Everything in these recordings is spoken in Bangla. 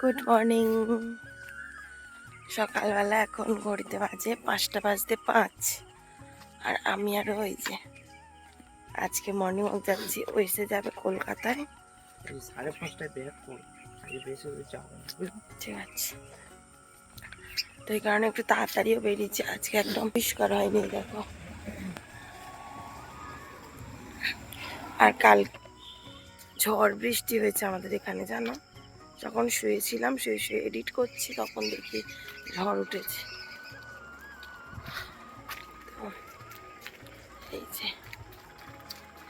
গুড মর্নিং সকালবেলা এখন ঘড়িতে বাজে পাঁচটা বাজতে পাঁচ। আর আমি আর ওই যে আজকে মর্নিং ওয়াক যাচ্ছি ওইসে যাবে কলকাতায়। সাড়ে পাঁচটায় বুঝলি? ঠিক আছে। তো এই কারণে একটু তাড়াতাড়িও বেরিয়েছি আজকে একদম পরিষ্কার হয়নি দেখো। আর কাল ঝড় বৃষ্টি হয়েছে আমাদের এখানে জানো? যখন শুয়েছিলাম, শুয়ে শুয়ে এডিট করছি, তখন দেখি ঝড় উঠেছে। এই যে,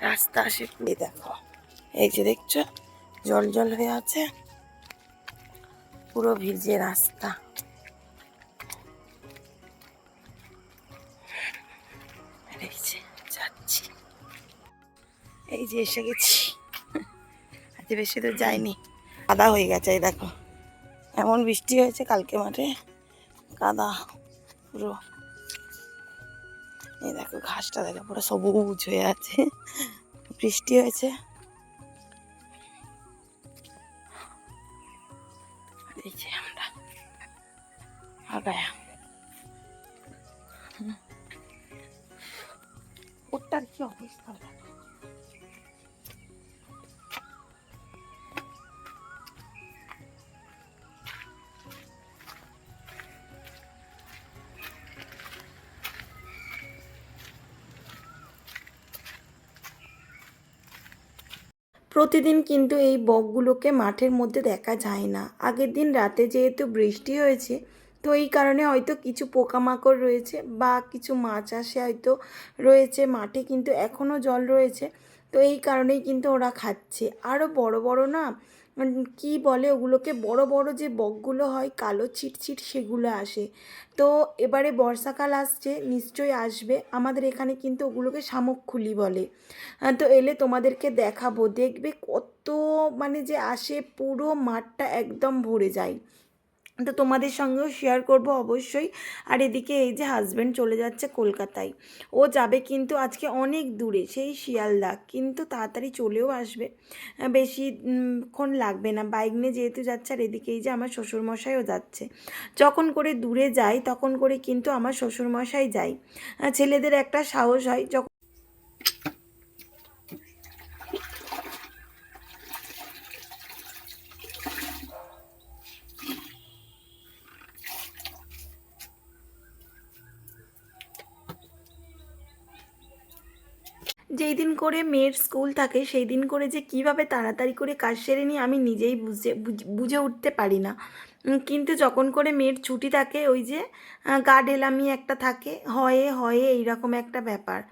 রাস্তা আসে। এই দেখো, এই যে দেখছ, জল জল হয়ে আছে। পুরো ভিজে রাস্তা। যাচ্ছি। এই যে এসে গেছি। আজ বেশি তো যাইনি। কাদা হয়ে গেছে, এই দেখো। এমন বৃষ্টি হয়েছে কালকে মাঠে। কাদা, পুরো। এই দেখো, ঘাসটা দেখো, পুরো সবুজ হয়ে আছে। বৃষ্টি হয়েছে। আমরা। আগায়া। ওটার কি অবস্থা প্রতিদিন কিন্তু এই বকগুলোকে মাঠের মধ্যে দেখা যায় না। আগের দিন রাতে যেহেতু বৃষ্টি হয়েছে তো এই কারণে হয়তো কিছু পোকামাকড় রয়েছে বা কিছু মাছ আসে হয়তো রয়েছে মাঠে কিন্তু এখনও জল রয়েছে। তো এই কারণেই কিন্তু ওরা খাচ্ছে। আরও বড় বড় না কি বলে ওগুলোকে বড় বড় যে বকগুলো হয়, কালো ছিটছিট সেগুলো আসে। তো এবারে বর্ষাকাল আসছে, নিশ্চয়ই আসবে। আমাদের এখানে কিন্তু ওগুলোকে শামুকখুলি বলে। তো এলে তোমাদেরকে দেখাবো। দেখবে কত মানে যে আসে, পুরো মাঠটা একদম ভরে যায়। তো তোমাদের সঙ্গেও শেয়ার করব অবশ্যই। আর এদিকে এই যে হাজব্যান্ড চলে যাচ্ছে কলকাতায়। ও যাবে কিন্তু আজকে অনেক দূরে সেই শিয়ালদা। কিন্তু তাড়াতাড়ি চলেও আসবে। আহ, বেশি উম, ক্ষণ লাগবে না। বাইক নিয়ে যেহেতু যাচ্ছে আর এদিকে এই যে আমার শ্বশুরমশাইও যাচ্ছে। যখন করে দূরে যাই তখন করে কিন্তু আমার শ্বশুরমশাই আহ, ছেলেদের একটা সাহস হয় যখন যেই দিন করে মেয়ের স্কুল থাকে, সেই দিন করে যে কীভাবে তাড়াতাড়ি করে কাজ সেরে নিই, আমি নিজেই বুঝে, বুঝ- উঠতে পারি না। কিন্তু যখন করে মেয়ের ছুটি থাকে, ওই যে গা ঢেলামি একটা থাকে, হয়ে হয়ে এইরকম একটা ব্যাপার।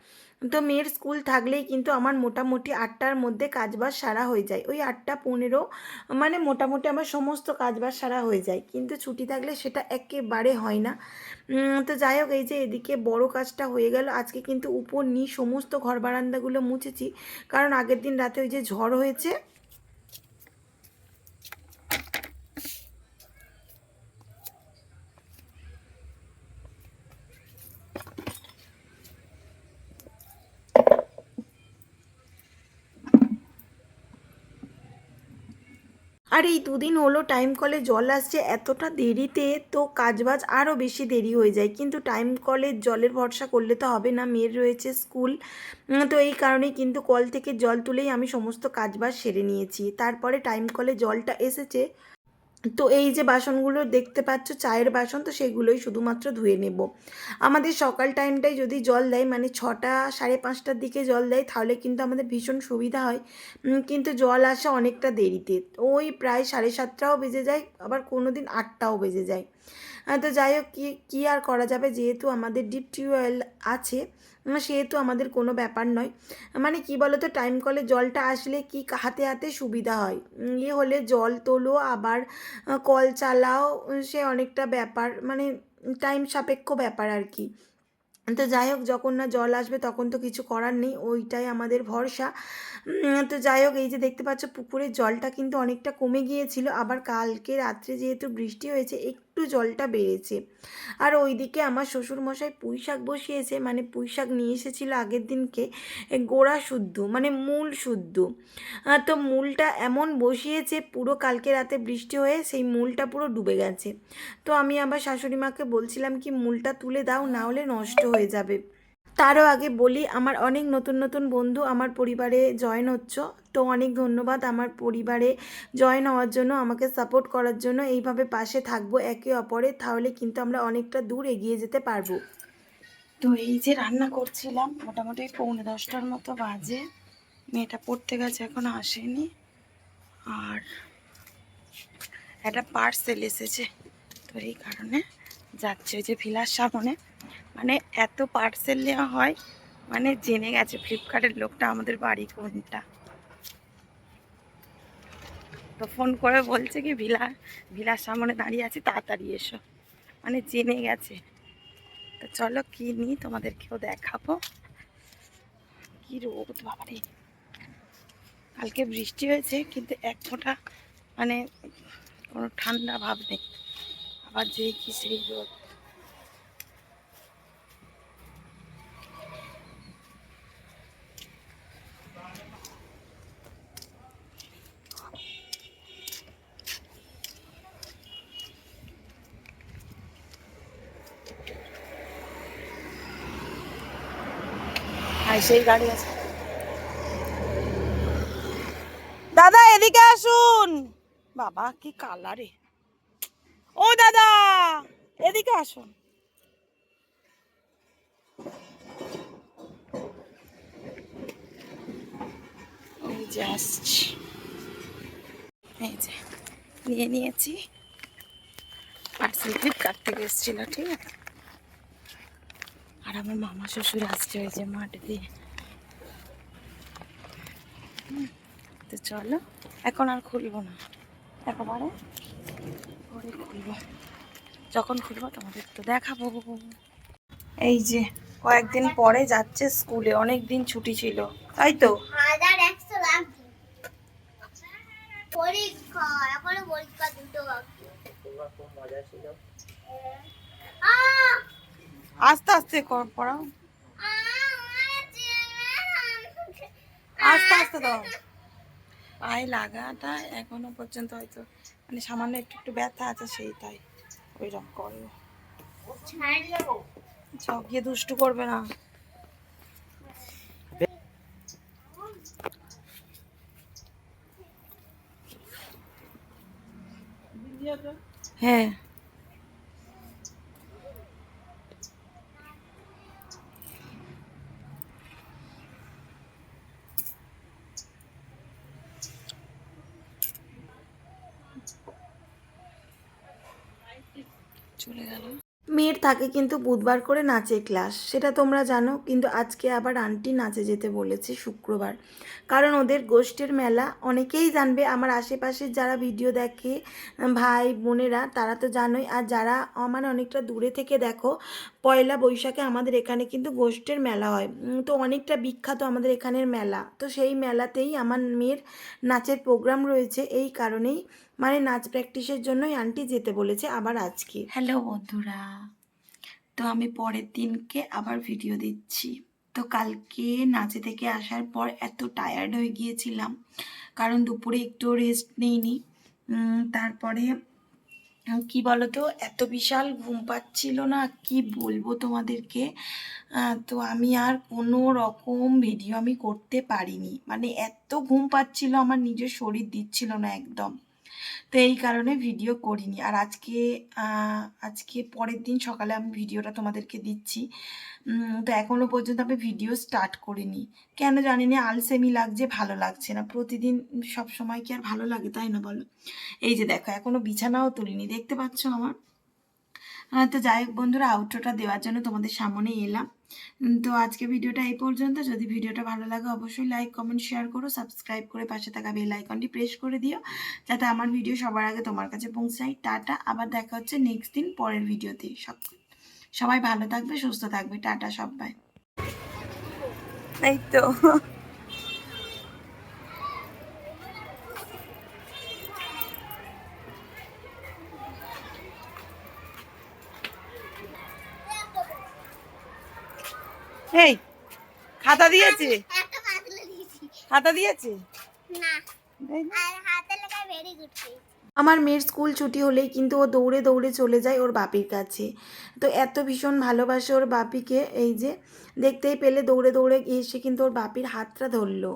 তো মেয়ের স্কুল থাকলেই কিন্তু আমার মোটামুটি আটটার মধ্যে কাজবাজ সারা হয়ে যায়। ওই আটটা পনেরো মানে মোটামুটি আমার সমস্ত কাজবাজ সারা হয়ে যায়। কিন্তু ছুটি থাকলে সেটা একেবারে হয় না। তো যাই হোক, এই যে এদিকে বড় কাজটা হয়ে গেল। আজকে কিন্তু উপর নি সমস্ত ঘর বারান্দাগুলো মুছেছি। কারণ আগের দিন রাতে ওই যে ঝড় হয়েছে আর এই দুদিন হলো টাইম কলে জল আসছে, এতটা দেরিতে তো কাজবাজ আরও বেশি দেরি হয়ে যায়। কিন্তু টাইম কলে জলের ভরসা করলে তো হবে না, মেয়ের রয়েছে স্কুল তো এই কারণে কিন্তু কল থেকে জল তুলেই আমি সমস্ত কাজবাজ সেরে নিয়েছি। তারপরে টাইম কলে জলটা এসেছে। তো এই যে বাসনগুলো দেখতে পাচ্ছ, চায়ের বাসন, তো সেগুলোই শুধুমাত্র ধুয়ে নেব। আমাদের সকাল টাইমটাই যদি জল দেয় মানে ছটা, সাড়ে পাঁচটার দিকে জল দেয়, তাহলে কিন্তু আমাদের ভীষণ সুবিধা হয়। কিন্তু জল আসা অনেকটা দেরিতে। ওই প্রায় সাড়ে সাতটাও বেজে যায়, আবার কোনো দিন আটটাও বেজে যায়। তো যাই হোক, কী কী আর করা যাবে? যেহেতু আমাদের ডিপ টিউবওয়েল আছে সেহেতু আমাদের কোনো ব্যাপার নয়। মানে কি বলো তো টাইম কলে জলটা আসলে কি হাতে হাতে সুবিধা হয়। ইয়ে হলে জল তোলো, আবার কল চালাও সে অনেকটা ব্যাপার। মানে টাইম সাপেক্ষ ব্যাপার আর কি। তো যাই হোক, যখন না জল আসবে তখন তো কিছু করার নেই, ওইটাই আমাদের ভরসা। তো যাই হোক, এই যে দেখতে পাচ্ছ, পুকুরের জলটা কিন্তু অনেকটা কমে গিয়েছিল। আবার কালকে রাত্রে যেহেতু বৃষ্টি হয়েছে, একটু একটু জলটা বেড়েছে। আর ওইদিকে আমার শ্বশুরমশাই পুঁই শাক বসিয়েছে মানে পুঁই শাক নিয়ে এসেছিল আগের দিনকে গোড়া শুদ্ধ মানে মূল শুদ্ধ। তো মূলটা এমন বসিয়েছে, পুরো কালকে রাতে বৃষ্টি হয়ে সেই মূলটা পুরো ডুবে গেছে। তো আমি আবার শাশুড়ি মাকে বলছিলাম কি, মূলটা তুলে দাও, না হলে নষ্ট হয়ে যাবে। তারও আগে বলি, আমার অনেক নতুন নতুন বন্ধু আমার পরিবারে জয়েন হচ্ছ। তো অনেক ধন্যবাদ আমার পরিবারে জয়েন হওয়ার জন্য, আমাকে সাপোর্ট করার জন্য। এইভাবে পাশে থাকব একে অপরে তাহলে কিন্তু আমরা অনেকটা দূর এগিয়ে যেতে পারব। তো এই যে রান্না করছিলাম, মোটামুটি পৌনে দশটার মতো বাজে। মেয়েটা পড়তে গেছে, এখনও আসেনি। আর একটা পার্সেল এসেছে। তো এই কারণে যাচ্ছে, ওই যে ভিলার সামনে। মানে এত পার্সেল নেওয়া হয় মানে জেনে গেছে ফ্লিপকার্টের লোকটা আমাদের বাড়ি কোনটা। তো ফোন করে বলছে কি, ভিলা, ভিলার সামনে দাঁড়িয়ে আছি, তাড়াতাড়ি এসো। মানে জেনে গেছে। তো চলো কি নিই, তোমাদেরকেও দেখাবো। কি রোদ, বাবারে। কালকে বৃষ্টি হয়েছে, কিন্তু এক ফোঁটা মানে কোনো ঠান্ডা ভাব নেই। আবার যেই কি সেই রোদ। আর সেই গাড়ি আছে। দাদা, এদিকে আসুন। বাবা, কি কালারে। ও দাদা, এদিকে আসুন। এই যে, নিয়ে নিয়েছি। পার্সেল ফ্লিপকার্ট থেকে এসেছিল, ঠিক আছে? আর আমার মামা শ্বশুর আসছে ওই যে মাঠ। দিয়ে তো চলো এখন আর খুলবো না। একেবারে পরে খুলবো। যখন খুলবো তোমাদের তো দেখাবো। এই যে কয়েকদিন পরে যাচ্ছে স্কুলে অনেক দিন ছুটি ছিল। তাই তো? পরীক্ষা এখনও পরীক্ষা দুটো বাকি। তোমার খুব মজা ছিল! আস্তে আস্তে পড়াও। আস্তে আস্তে দাও। পায়ে লাগাটা এখনও পর্যন্ত হয়তো মানে সামান্য একটু একটু ব্যথা আছে সেই তাই, ওইরকম করো। গিয়ে দুষ্টু করবে না। হ্যাঁ। চলে গেল। মেয়ের থাকে কিন্তু বুধবার করে নাচের ক্লাস, সেটা তোমরা জানো, কিন্তু আজকে আবার আন্টি নাচে যেতে বলেছে শুক্রবার। কারণ ওদের গোষ্ঠীর মেলা, অনেকেই জানবে, আমার আশেপাশে যারা ভিডিও দেখে ভাই, বোনেরা, তারা তো জানোই। আর যারা আমার অনেকটা দূরে থেকে দেখো, পয়লা বৈশাখে আমাদের এখানে কিন্তু গোষ্ঠীর মেলা হয়। তো অনেকটা বিখ্যাত আমাদের এখানের মেলা। তো সেই মেলাতেই আমার মেয়ের নাচের প্রোগ্রাম রয়েছে, এই কারণেই মানে নাচ প্র্যাকটিসের জন্যই আন্টি যেতে বলেছে আবার আজকে। হ্যালো বন্ধুরা, তো আমি পরের দিনকে আবার ভিডিও দিচ্ছি। তো কালকে নাচে থেকে আসার পর এত টায়ার্ড হয়ে গিয়েছিলাম, কারণ দুপুরে একটু রেস্ট নেইনি। তারপরে কি বলতো, এত বিশাল ঘুম পাচ্ছিল না, কি বলব তোমাদেরকে? তো আমি আর কোনো রকম ভিডিও আমি করতে পারিনি। মানে এত ঘুম পাচ্ছিল, আমার নিজের শরীর দিচ্ছিল না একদম। তো এই কারণে ভিডিও করিনি। আর আজকে আজকে পরের দিন সকালে আমি ভিডিওটা তোমাদেরকে দিচ্ছি। তো এখনও পর্যন্ত আমি ভিডিও স্টার্ট করিনি। কেন জানি না আলসেমি লাগছে, ভালো লাগছে না। প্রতিদিন সব সময় কি আর ভালো লাগে, তাই না বলো? এই যে দেখো, এখনও বিছানাও তুলিনি, দেখতে পাচ্ছ আমার? তো যাই হোক বন্ধুরা আউটরোটা দেওয়ার জন্য তোমাদের সামনে এলাম। তো আজকে ভিডিওটা এই পর্যন্ত। যদি ভিডিওটা ভালো লাগে, অবশ্যই লাইক কমেন্ট শেয়ার করো সাবস্ক্রাইব করে পাশে থাকা বেল আইকনটি প্রেস করে দিও, যাতে আমার ভিডিও সবার আগে তোমার কাছে পৌঁছায়। টাটা, আবার দেখা হচ্ছে নেক্সট দিন পরের ভিডিওতে। সব, সবাই ভালো থাকবে, সুস্থ থাকবে। টাটা সবাই। এই তো। এই খাতা দিয়েছে? একটা পাতলা দিয়েছি। খাতা দিয়েছে? না হাতে লেখা ভেরি গুড আমার মেয়ের স্কুল ছুটি হলেই কিন্তু ও দৌড়ে দৌড়ে চলে যায় ওর বাপির কাছে। তো এত ভীষণ ভালোবাসে ওর বাপিকে এই যে দেখতেই পেলে দৌড়ে দৌড়ে এসে কিন্তু ওর বাপির হাতটা ধরলো।